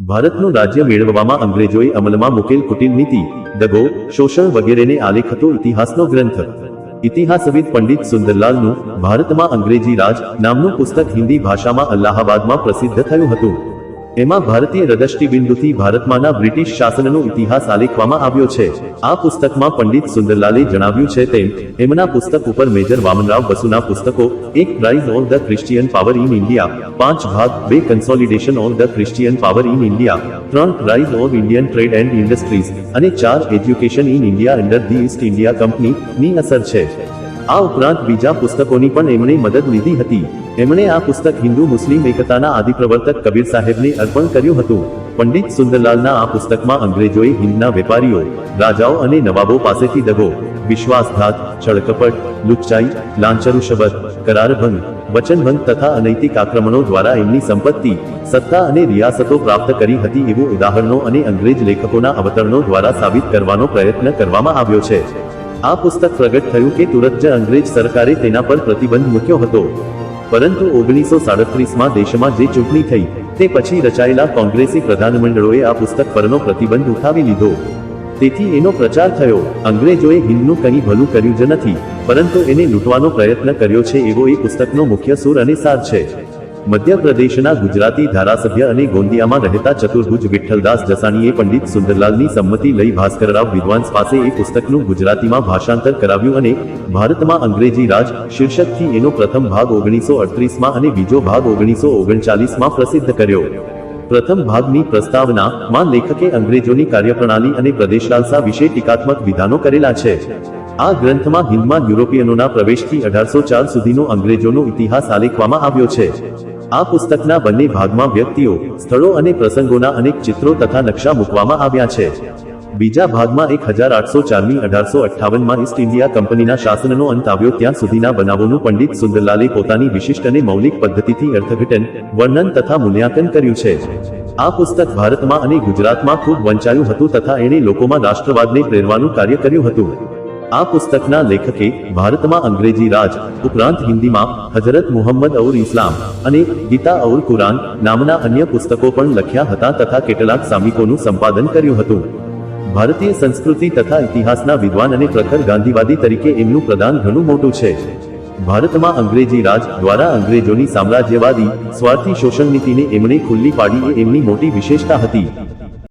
ભારતનું રાજ્ય મેળવવામાં અંગ્રેજોએ અમલમાં મૂકેલ કુટિલ નીતિ, દગો, શોષણ વગેરેને આલેખ હતો ઇતિહાસનો ગ્રંથ. ઇતિહાસવિદ પંડિત સુંદરલાલનું ભારતમાં અંગ્રેજી રાજ નામનું પુસ્તક હિન્દી ભાષામાં અલ્હાબાદમાં પ્રસિદ્ધ થયું હતું. એમાં ભારતીય રદષ્ટિબિંદુથી ભારતમાંના બ્રિટિશ શાસનનો ઇતિહાસ આલેખવામાં આવ્યો છે. આ પુસ્તકમાં પંડિત સુંદરલાલે જણાવ્યું છે તેમ, એમના પુસ્તક ઉપર મેજર વામનરાવ બસુના પુસ્તકો, એક prize on the Christian power in India, પાંચ ભાગ, બે consolidation on the Christian power in India, ત્રણ prize of Indian trade and industries, અને ચાર education in India under the East India Company, ની અસર છે. આ ઉપરાંત બીજા પુસ્તકોની પણ એમણે મદદ લીધી હતી. એમણે આ પુસ્તક હિન્દુ મુસ્લિમ એકતાના આદિપ્રવર્તક કબીર સાહેબને અર્પણ કર્યું હતું. પંડિત સુંદરલાલના આ પુસ્તકમાં અંગ્રેજોએ હિન્દના વેપારીઓ, રાજાઓ અને નવાબો પાસેથી દગો, વિશ્વાસઘાત, છળકપટ, લુચ્ચાઈ લાંચરુષબત કરારભંગ, વચનભંગ તથા અનૈતિક આક્રમણો દ્વારા એમની સંપત્તિ, સત્તા અને રિયાસતો પ્રાપ્ત કરી હતી એવું ઉદાહરણો અને અંગ્રેજ લેખકોના અવતરણો દ્વારા સાબિત કરવાનો પ્રયત્ન કરવામાં આવ્યો છે. આ પુસ્તક પ્રગટ થયું કે તુરત જ અંગ્રેજ સરકારે તેના પર પ્રતિબંધ મૂક્યો હતો. પરંતુ ઓગણીસો સાડત્રીસમાં દેશમાં જે ચૂંટણી થઈ, તે પછી રચાયેલા કોંગ્રેસી પ્રધાનમંડળોએ આ પુસ્તક પરનો પ્રતિબંધ ઉઠાવી લીધો. તેથી એનો પ્રચાર થયો. અંગ્રેજોએ હિન્દનું કંઈ ભલું કર્યું જ નથી, પરંતુ એને લૂંટવાનો પ્રયત્ન કર્યો છે એવો એ પુસ્તકનો મુખ્ય સૂર અને સાર છે. મધ્યપ્રદેશના ગુજરાતી ધારાસભ્ય અને ગોંદિયામાં રહેતા ચતુર્ભુજ વિઠ્ઠલદાસ જસાણીએ પંડિત સુંદરલાલની સંમતિ લઈ ભાસ્કરરાવ વિદ્વાંસ પાસે એ પુસ્તકનું ગુજરાતીમાં ભાષાંતર કરાવ્યું અને ભારતમાં અંગ્રેજી રાજ શીર્ષકથી એનો પ્રથમ ભાગ ઓગણીસો અડત્રીસમાં અને બીજો ભાગ ઓગણીસો ઓગણચાલીસમાં પ્રસિદ્ધ કર્યો. પ્રથમ ભાગની પ્રસ્તાવના માં લેખકે અંગ્રેજોની કાર્યપ્રણાલી અને પ્રદેશલાલસા વિશે ટીકાત્મક વિધાનો કરેલા છે. આ ગ્રંથમાં હિન્દમાં યુરોપિયનોના પ્રવેશથી અઢારસો ચાર સુધીનો અંગ્રેજોનો ઇતિહાસ આલેખવામાં આવ્યો છે. આ પુસ્તકના બંને ભાગમાં વ્યક્તિઓ, સ્થળો અને પ્રસંગોના અનેક ચિત્રો તથા નકશા મૂકવામાં આવ્યા છે. બીજા ભાગમાં એક હજાર આઠસો ચારમી અઢારસો અઠ્ઠાવનમાં ઈસ્ટ ઇન્ડિયા કંપનીના શાસનનો અંત આવ્યો ત્યાં સુધીના બનાવોનું પંડિત સુંદરલાલે પોતાની વિશિષ્ટ અને મૌલિક પદ્ધતિથી અર્થઘટન, વર્ણન તથા મૂલ્યાંકન કર્યું છે. આ પુસ્તક ભારતમાં અને ગુજરાતમાં ખૂબ વંચાયું હતું તથા એણે લોકોમાં રાષ્ટ્રવાદને પ્રેરવાનું કાર્ય કર્યું હતું. આ પુસ્તકના લેખકે ભારતમાં અંગ્રેજી રાજ, ઉપરાંત હિન્દીમાં હજરત મુહમ્મદ ઔર ઇસ્લામ અને ગીતા ઔર કુરાન નામના અન્ય પુસ્તકો પણ લખ્યા હતા તથા કેટલાક સામિકોનું સંપાદન કર્યું હતું. ભારતીય સંસ્કૃતિ તથા ઇતિહાસના વિદ્વાન અને પ્રખર ગાંધીવાદી તરીકે એમનું પ્રદાન ઘણું મોટું છે. ભારતમાં અંગ્રેજી રાજ દ્વારા અંગ્રેજોની સામ્રાજ્યવાદી સ્વાર્થી શોષણ નીતિને એમણે ખુલ્લી પાડી એ એમની મોટી વિશેષતા હતી.